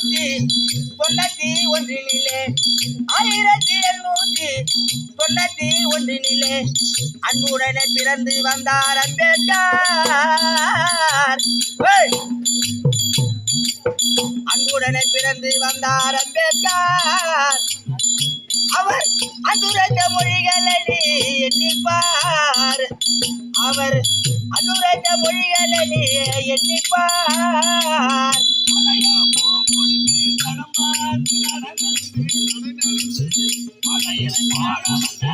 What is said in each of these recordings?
எழுநூத்தி தொண்ணூத்தி ஒன்றினிலே. ஆயிரத்தி எழுநூத்தி தொண்ணூத்தி ஒன்றினிலே. அன்புடனே பிறந்து வந்தார் அம்பேத்கர். அன்புடனே பிறந்து வந்தார் அம்பேத்கர். அவர் அனுரக மொழிகளை எண்ணிப்பார். அவர் அனுரக மொழிகளை எண்ணிப்பார். மணக்குமரி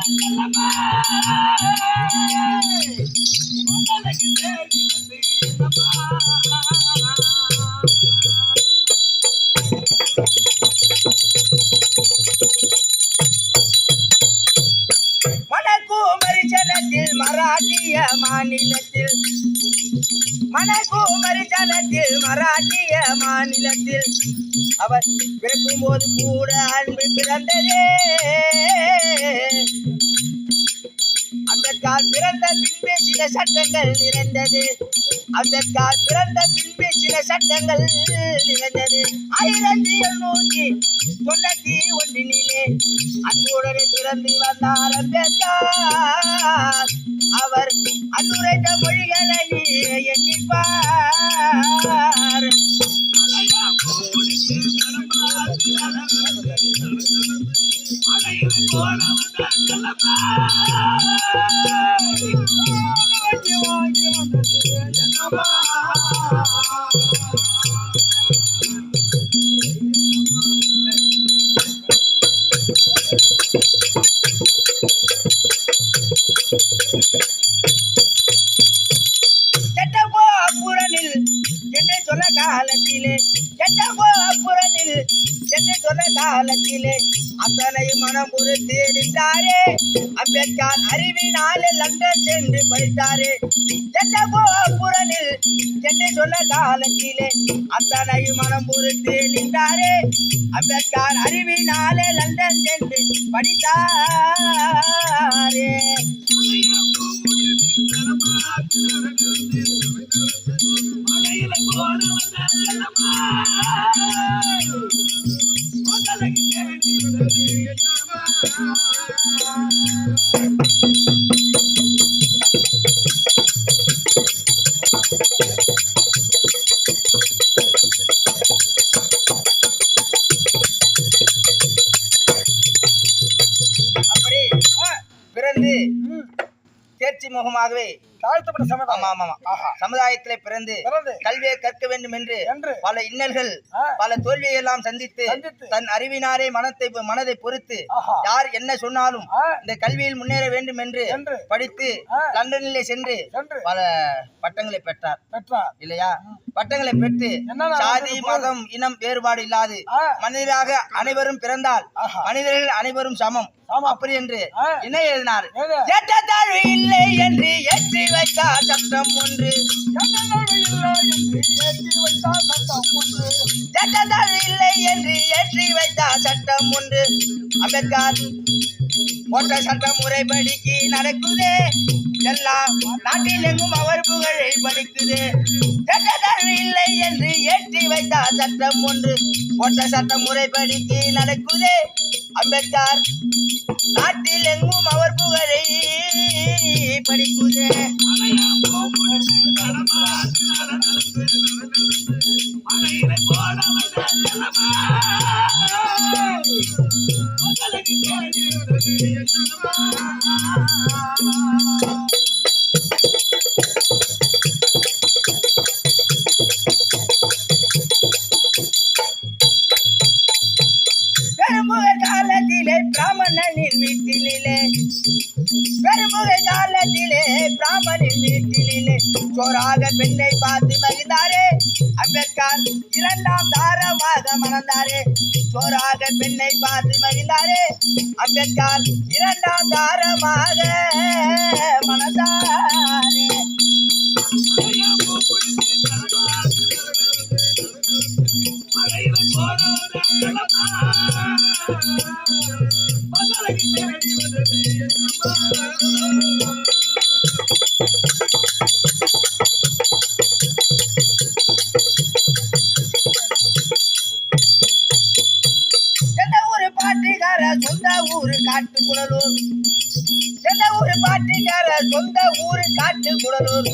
மாநிலத்தில் மராட்டிய மாநிலத்தில். மணக்குமரி ஜனத்தில் மராட்டிய மாநிலத்தில். அவர் பிறக்கும் போது கூட அன்பு பிறந்ததே. அம்பேத்கார் பிறந்த பின்பே சில சட்டங்கள் நிறைந்தது. அம்பேத்கார் பிறந்த பின்பே சில சட்டங்கள் நிறைந்தது. ஆயிரத்தி எழுநூத்தி தொண்ணூத்தி ஒன்றினிலே அன்புடனே பிறந்து வந்தார் அம்பேத்கார் அவர் அன்னுரைத்த மொழிகளை எண்ணிப்பார். கெட்டப்போ காலத்திலே அத்தனை மனம் ஒரு நின்றாரே அம்பேத்கர் அறிவினாலே லண்டன் சென்று படித்தாரே. கெட்டப்போ அப்புறனில் என்று சொன்ன காலத்திலே அத்தனை மனம் ஒரு நின்றாரே அம்பேத்கர் அறிவினாலே லண்டன் சென்று படித்தாரே. அப்படி முகமாகவே தாழ்த்தப்பட்ட சமயம் ஆமா ஆமா ஆமா சமுதாயத்திலே பிறந்து கல்வியை கற்க வேண்டும் என்று பல இன்னல்கள். பல தோல்வியை எல்லாம் சந்தித்து. தன் அறிவினாரே மனத்தை மனதை பொறுத்து. யார் என்ன சொன்னாலும். இந்த கல்வியில் முன்னேற வேண்டும் என்று படித்து. லண்டனிலே சென்று பல பட்டங்களை பெற்றார் பெற்றார் இல்லையா பட்டங்களை பெற்று சாதி மதம் இனம் வேறுபாடு இல்லாது. மனிதராக அனைவரும் பிறந்தால். மனிதர்கள் அனைவரும் சமம். அப்படி என்று. என்ன எழுதினார்? எது? ஏற்றத்தாழ்வு இல்லை என்று ஏற்றி வைத்தார் சட்டம் ஒன்று. கண்டனங்கள் இல்லை என்று ஏற்றி வைத்தார் சட்டம் ஒன்று. ஏற்றத்தாழ்வு இல்லை என்று ஏற்றி வைத்தார் சட்டம் ஒன்று. அம்பேத்கர் போட்ட சட்ட முறைப்படிக்கு நடக்குதே. எல்லாம் நாட்டில் எங்கும் அவர் புகழை பலிக்குது. ஏற்றத்தாழ்வு இல்லை என்று ஏற்றி வைத்தார் சட்டம் ஒன்று. போட்ட சட்ட முறைப்படிக்கு நடக்குதே அம்பேத்கர். நாட்டில் எங்கும் அவர் புகழை படிக்குதே பெருமுக பிராமணனின் வீட்டிலே பெருமுறை காலத்திலே பிராமணின் வீட்டிலே சோறாக பெண்ணை பார்த்து மகிழ்ந்தாரே. அம்பேத்கர் இரண்டாம் தாரமாக மணந்தாரே. சோறாக பெண்ணை பார்த்து மகிழ்ந்தாரே. அம்பேத்கர் இரண்டாம் தாரமாக மணந்தாரே. சொந்த ஊரு காட்டு குடலூர் எந்த ஊரு பாட்டுக்கார சொந்த ஊரு காட்டு குடலூர்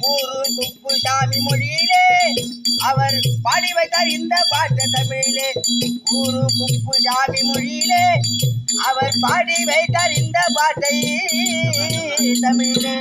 கூறு குப்பு சாமி மொழியிலே அவர் பாடி வைத்தார் இந்த பாட்டு தமிழிலே. கூறு குப்புசாமி மொழியிலே அவர் பாடி வைத்தார் இந்த பாட்டை தமிழிலே.